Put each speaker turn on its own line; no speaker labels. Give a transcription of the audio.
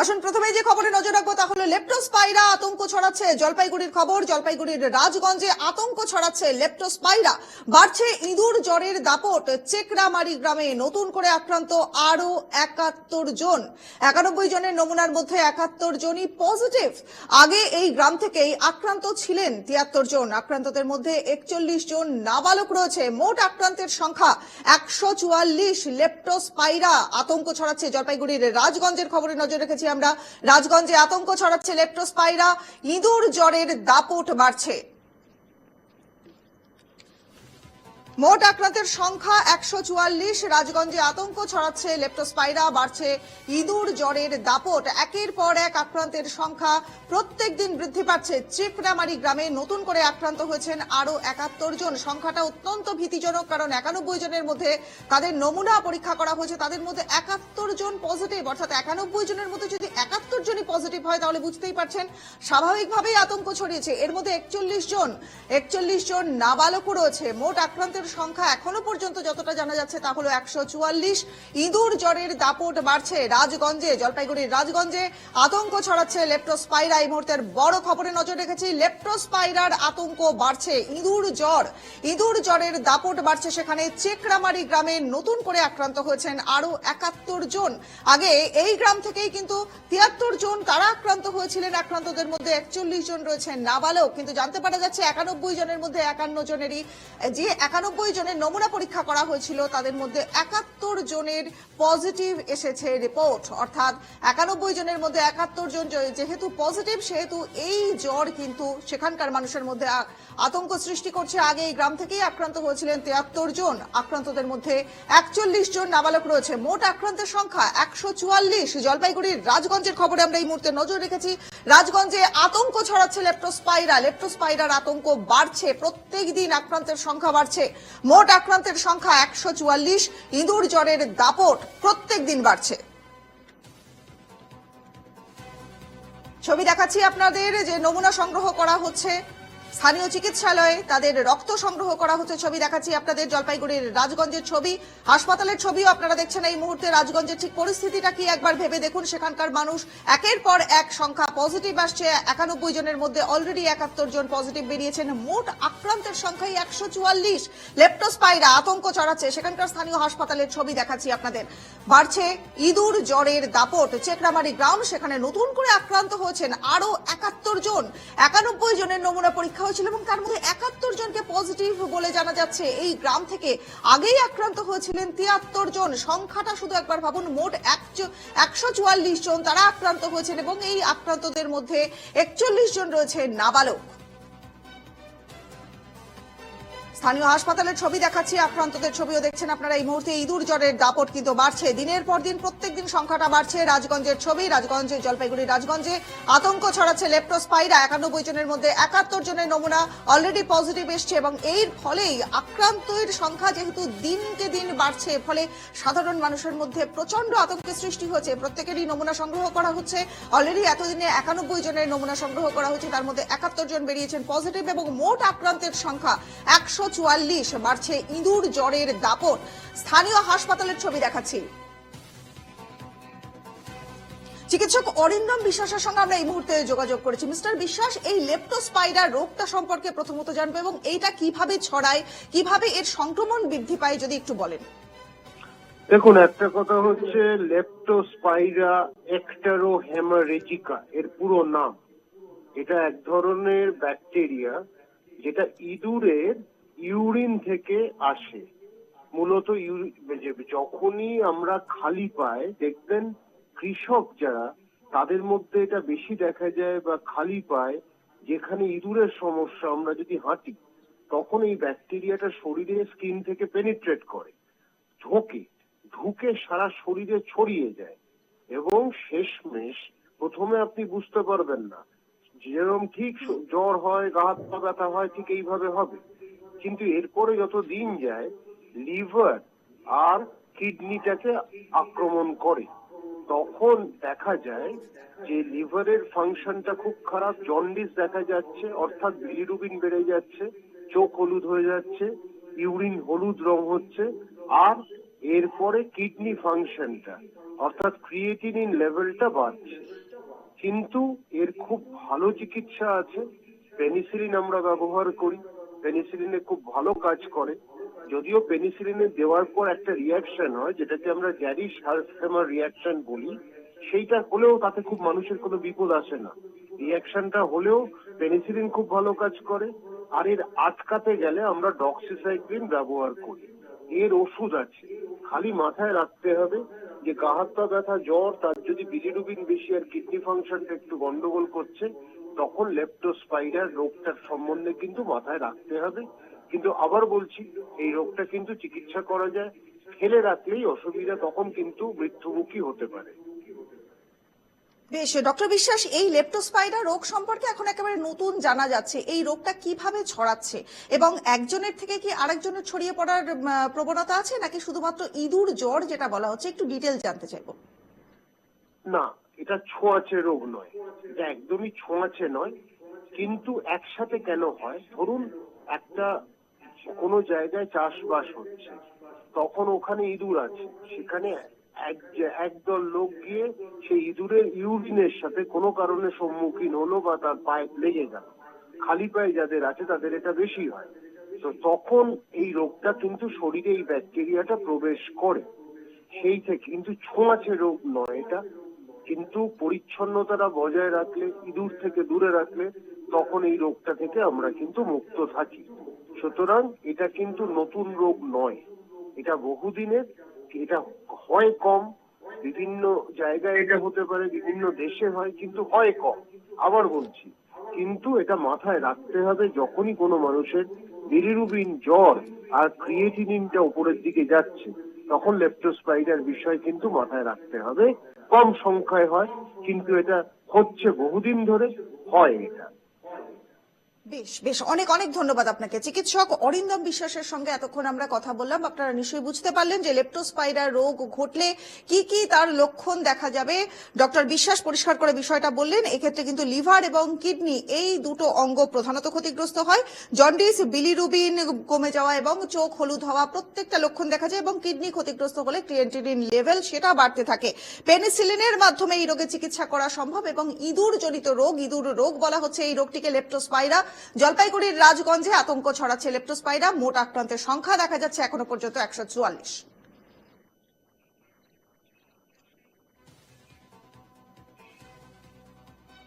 আসুন, প্রথমে যে খবরে নজর রাখব তা হলো লেপ্টোস্পাইরা আতঙ্ক ছড়াচ্ছে। জলপাইগুড়ির খবর, জলপাইগুড়ির রাজগঞ্জে আতঙ্ক ছড়াচ্ছে লেপ্টোস্পাইরা। বাড়ছে ইঁদুর জ্বরের দাপট। চেকরামারি গ্রামে নতুন করে আক্রান্ত আরও একাত্তর জন। একানব্বই জনের নমুনার মধ্যে একাত্তর জনই পজিটিভ। আগে এই গ্রাম থেকেই আক্রান্ত ছিলেন তিয়াত্তর জন। আক্রান্তদের মধ্যে একচল্লিশ জন নাবালক রয়েছে। মোট আক্রান্তের সংখ্যা একশো চুয়াল্লিশ লেপ্টোস্পাইরা। আতঙ্ক ছড়াচ্ছে জলপাইগুড়ির রাজগঞ্জের খবরে নজর রেখেছি আমরা রাজগঞ্জে আতঙ্ক ছড়াচ্ছে লেপ্টোস্পাইরা ইঁদুর জ্বরের দাপট বাড়ছে। মোট আক্রান্তের সংখ্যা একশো চুয়াল্লিশ। রাজগঞ্জে আতঙ্ক ছড়াচ্ছে লেপ্টোস্পাইরা বাড়ছে, ইঁদুর জ্বরের দাপট। একের পর এক আক্রান্তের সংখ্যা প্রত্যেক দিন বৃদ্ধি পাচ্ছে। চিপড়ামারি গ্রামে নতুন করে আক্রান্ত হয়েছেন আরও একাত্তর জন। সংখ্যাটা অত্যন্ত ভীতিজনক, কারণ একানব্বই জনের মধ্যে তাদের নমুনা পরীক্ষা করা হয়েছে, তাদের মধ্যে একাত্তর জন পজিটিভ অর্থাৎ একানব্বই জনের মধ্যে যদি একাত্তর জনই পজিটিভ হয়, তাহলে বুঝতেই পারছেন স্বাভাবিকভাবেই আতঙ্ক ছড়িয়েছে। এর মধ্যে একচল্লিশ জন একচল্লিশ জন নাবালকও রয়েছে। মোট আক্রান্তের সংখ্যা এখনও পর্যন্ত যতটা জানা যাচ্ছে তা হলো একশো চুয়াল্লিশ। ইঁদুর জ্বরের দাপট বাড়ছে রাজগঞ্জে, জলপাইগুড়ির রাজগঞ্জে। আতঙ্ক ছড়াচ্ছে লেপ্টোস্পাইরা। এই মুহূর্তের বড় খবরে নজর রেখেছি, লেপ্টোস্পাইরার আতঙ্ক বাড়ছে, ইঁদুর জ্বর। ইঁদুর জ্বরের দাপট বাড়ছে সেখানে। চেকরামারি গ্রামে নতুন করে আক্রান্ত হয়েছেন আরও একাত্তর জন। আগে এই গ্রাম থেকেই কিন্তু তিয়াত্তর জন তারা আক্রান্ত হয়েছিলেন? আক্রান্তদের মধ্যে একচল্লিশ জন রয়েছেন নাবালক। কিন্তু জানতে পারা যাচ্ছে একানব্বই জনের মধ্যে একান্ন জনেরই, যে একানব্বই জনের নমুনা পরীক্ষা করা হয়েছিল। তাদের মধ্যে একাত্তর জনের পজিটিভ এসেছে রিপোর্ট। অর্থাৎ একানব্বই জনের মধ্যে একাত্তর জন যেহেতু পজিটিভ, সেহেতু এই জ্বর কিন্তু সেখানকার মানুষের মধ্যে আতঙ্ক সৃষ্টি করছে। আগে এই গ্রাম থেকেই আক্রান্ত হয়েছিলেন তিয়াত্তর জন। আক্রান্তদের মধ্যে একচল্লিশ জন নাবালক রয়েছে। মোট আক্রান্তের সংখ্যা একশো চুয়াল্লিশ। জলপাইগুড়ির রাজগঞ্জের খবরে আমরা এই মুহূর্তে নজর রেখেছি। রাজগঞ্জে আতঙ্ক ছড়াচ্ছে লেপ্টোস্পাইরা। লেপ্টোস্পাইরার আতঙ্ক বাড়ছে। প্রত্যেক দিন আক্রান্তের সংখ্যা বাড়ছে। মোট আক্রান্তের সংখ্যা একশো চুয়াল্লিশ। ইঁদুর জ্বরের দাপট প্রত্যেক দিন বাড়ছে। ছবি দেখাচ্ছি আপনাদের, যে নমুনা সংগ্রহ করা হচ্ছে। স্থানীয় চিকিৎসালয়ে তাদের রক্ত সংগ্রহ করা হচ্ছে ছবি দেখাচ্ছি আপনাদের জলপাইগুড়ির রাজগঞ্জের ছবি। হাসপাতালের ছবিও আপনারা দেখছেন এই মুহূর্তে রাজগঞ্জের ঠিক পরিস্থিতিটা কি একবার ভেবে দেখুন। সেখানকার মানুষ একের পর এক সংখ্যা পজিটিভ আসছে। একানব্বই জনের মধ্যে অলরেডি একাত্তর জন পজিটিভ বেরিয়েছেন। মোট আক্রান্তের সংখ্যাই একশো চুয়াল্লিশ। লেপ্টোস্পাইরা আতঙ্ক চড়াচ্ছে সেখানকার স্থানীয় হাসপাতালের ছবি দেখাচ্ছি আপনাদের। বাড়ছে ইঁদুর জ্বরের দাপট। চেকরামারি গ্রাউন্ড সেখানে নতুন করে আক্রান্ত হয়েছেন আরও একাত্তর জন। একানব্বই জনের নমুনা পরীক্ষা হয়েছিল এবং তার মধ্যে একাত্তর জনকে পজিটিভ বলে জানা যাচ্ছে। এই গ্রাম থেকে আগেই আক্রান্ত হয়েছিলেন তিয়াত্তর জন। সংখ্যাটা শুধু একবার ভাবুন, মোট একশো চুয়াল্লিশ জন তারা আক্রান্ত হয়েছেন এবং এই আক্রান্তদের মধ্যে একচল্লিশ জন রয়েছে নাবালক। স্থানীয় হাসপাতালের ছবি দেখাচ্ছি, আক্রান্তদের ছবিও দেখছেন আপনারা। এই মুহূর্তে ইঁদুর জ্বরের দাপট কিন্তু বাড়ছে। দিনের পর দিন প্রত্যেক দিন সংখ্যাটা বাড়ছে রাজগঞ্জের ছবি। রাজগঞ্জে, জলপাইগুড়ি, রাজগঞ্জে আতঙ্ক ছড়াচ্ছে লেপ্টোস্পাইরা একানব্বই জনের মধ্যে একাত্তর জনের নমুনা অলরেডি পজিটিভ এসছে এবং এর ফলেই আক্রান্তের সংখ্যা যেহেতু দিনকে দিন বাড়ছে ফলে সাধারণ মানুষের মধ্যে প্রচণ্ড আতঙ্কের সৃষ্টি হয়েছে। প্রত্যেকেরই নমুনা সংগ্রহ করা হচ্ছে। অলরেডি এতদিনে একানব্বই জনের নমুনা সংগ্রহ করা হচ্ছে। তার মধ্যে একাত্তর জন বেরিয়েছেন পজিটিভ এবং মোট আক্রান্তের সংখ্যা একশো চুয়াল্লিশ, বাড়ছে ইঁদুর জ্বরের দাপট। স্থানীয় হাসপাতালের ছবি দেখাচ্ছি। চিকিৎসক অরিন্দম বিশ্বাসের সঙ্গে আমরা এই মুহূর্তে যোগাযোগ করেছি। মিস্টার বিশ্বাস, এই লেপ্টোস্পাইরা রোগটা সম্পর্কে প্রথমত জানব এবং এইটা কীভাবে ছড়ায়, কীভাবে এর সংক্রমণ বৃদ্ধি পায় যদি একটু বলেন।
দেখুন, একটা কথা হচ্ছে লেপ্টোস্পাইরা একটারো হেমারেজিকা এর পুরো নাম। এটা এক ধরনের ব্যাকটেরিয়া, যেটা ইঁদুরের ইউরিন থেকে আসে। মূলত যখনই আমরা খালি পাই দেখবেন কৃষক যারা, তাদের মধ্যে এটা বেশি দেখা যায় বা খালি পায় যেখানে ইঁদুরের সমস্যা আমরা যদি হাঁটি, তখন এই ব্যাকটেরিয়াটা শরীরে স্কিন থেকে পেনিট্রেট করে, ঢোকে, ঢুকে সারা শরীরে ছড়িয়ে যায় এবং শেষমেশ প্রথমে আপনি বুঝতে পারবেন না যেরকম ঠিক জ্বর হয়, গা হাত পা ব্যথা হয়, ঠিক এইভাবে হবে। কিন্তু এরপরে যত দিন যায়, লিভার আর কিডনিটাকে আক্রমণ করে। তখন দেখা যায় যে লিভারের ফাংশনটা খুব খারাপ, জন্ডিস দেখা যাচ্ছে, অর্থাৎ বিলিরুবিন বেড়ে যাচ্ছে, চোখ হলুদ হয়ে যাচ্ছে, ইউরিন হলুদ রং হচ্ছে, আর এরপরে কিডনি ফাংশনটা, অর্থাৎ ক্রিয়েটিনিন লেভেলটা বাড়ছে। কিন্তু এর খুব ভালো চিকিৎসা আছে, পেনিসিলিন আমরা ব্যবহার করি। পেনিসিলিনে খুব ভালো কাজ করে। যদিও পেনিসিলিনে দেওয়ার পর একটা রিয়াকশন হয়, যেটাকে আমরা গ্যারিস হার্সেমার রিয়াকশন বলি, সেইটা হলেও তাতে খুব মানুষের কোনো বিপদ আসে না। রিয়াকশনটা হলেও পেনিসিলিন খুব ভালো কাজ করে, আর এর আটকাতে গেলে আমরা ডক্সিসাইক্লিন ব্যবহার করি। এর ওষুধ আছে। খালি মাথায় রাখতে হবে যে গাহাত্তা ব্যথা, জ্বর, তার যদি বিলিরুবিন বেশি আর কিডনি ফাংশনটা একটু গন্ডগোল করছে তখন লেপ্টোস্পাইরার রোগটার সম্বন্ধে কিন্তু মাথায় রাখতে হবে। কিন্তু আবার বলছি এই রোগটা কিন্তু চিকিৎসা করা যায়। ফেলে রাখলেই অসুবিধা তখন কিন্তু মৃত্যুমুখী হতে পারে।
বেশ ডক্টর বিশ্বাস এই লেপ্টোস্পাইরা রোগ সম্পর্কে এখন একেবারে নতুন জানা যাচ্ছে। এই রোগটা কীভাবে ছড়াচ্ছে? এবং একজনের থেকে কি আরেকজনের ছড়িয়ে পড়ার প্রবণতা আছে? নাকি শুধুমাত্র ইঁদুর জ্বর যেটা বলা হচ্ছে? একটু ডিটেল জানতে চাইব।
না এটা ছোঁয়াচে রোগ নয়। এটা একদমই ছোঁয়াচে নয়। কিন্তু একসাথে কেন হয়? ধরুন, একটা কোনো জায়গায় চাষবাস হচ্ছে, তখন ওখানে ইঁদুর আছে। সেখানে এক একদল লোক গিয়ে সেই ইঁদুরের ইউরিনের সাথে কোনো কারণে সম্মুখীন হলো বা তার পায়ে লেগে গেল। খালি পায়ে যাদের আছে, তাদের এটা বেশি হয়। তো তখন এই রোগটা কিন্তু শরীরে এই ব্যাকটেরিয়াটা প্রবেশ করে। সেই থেকে কিন্তু ছোঁয়াচে রোগ নয় এটা। কিন্তু পরিচ্ছন্নতাটা বজায় রাখলে, ইঁদুর থেকে দূরে রাখলে, তখন এই রোগটা থেকে আমরা কিন্তু মুক্ত থাকি। সুতরাং এটা কিন্তু নতুন রোগ নয়। এটা বহুদিনের, এটা হয় কম, বিভিন্ন জায়গায় এটা হতে পারে, বিভিন্ন দেশে হয়, কিন্তু হয় কম, আবার বলছি। কিন্তু এটা মাথায় রাখতে হবে, যখনই কোনো মানুষের বিলিরুবিন জ্বর আর ক্রিয়েটিনিনটা উপরের দিকে যাচ্ছে, তখন লেপ্টোস্পাইরার বিষয় কিন্তু মাথায় রাখতে হবে। কম সংখ্যায় হয় কিন্তু এটা হচ্ছে বহুদিন ধরে হয় এটা।
বেশ বেশ, অনেক অনেক ধন্যবাদ আপনাকে। চিকিৎসক অরিন্দম বিশ্বাসের সঙ্গে এতক্ষণ আমরা কথা বললাম। আপনারা নিশ্চয়ই বুঝতে পারলেন যে লেপ্টোস্পাইরা রোগ ঘটলে কি কি তার লক্ষণ দেখা যাবে। ডক্টর বিশ্বাস পরিষ্কার করে বিষয়টা বললেন, এক্ষেত্রে কিন্তু লিভার এবং কিডনি এই দুটো অঙ্গ প্রধানত ক্ষতিগ্রস্ত হয়। জন্ডিস, বিলিরুবিন কমে যাওয়া এবং চোখ হলুদ হওয়া প্রত্যেকটা লক্ষণ দেখা যায় এবং কিডনি ক্ষতিগ্রস্ত হলে ক্রিয়েটিনিন লেভেল সেটা বাড়তে থাকে। পেনিসিলিনের মাধ্যমে এই রোগের চিকিৎসা করা সম্ভব এবং ইঁদুর জনিত রোগ, ইঁদুর রোগ বলা হচ্ছে এই রোগটিকে লেপ্টোস্পাইরা জলপাইগুড়ির রাজগঞ্জে আতঙ্ক ছড়াচ্ছে লেপ্টোস্পাইরা মোট আক্রান্তের সংখ্যা দেখা যাচ্ছে এখনও পর্যন্ত একশো চুয়াল্লিশ।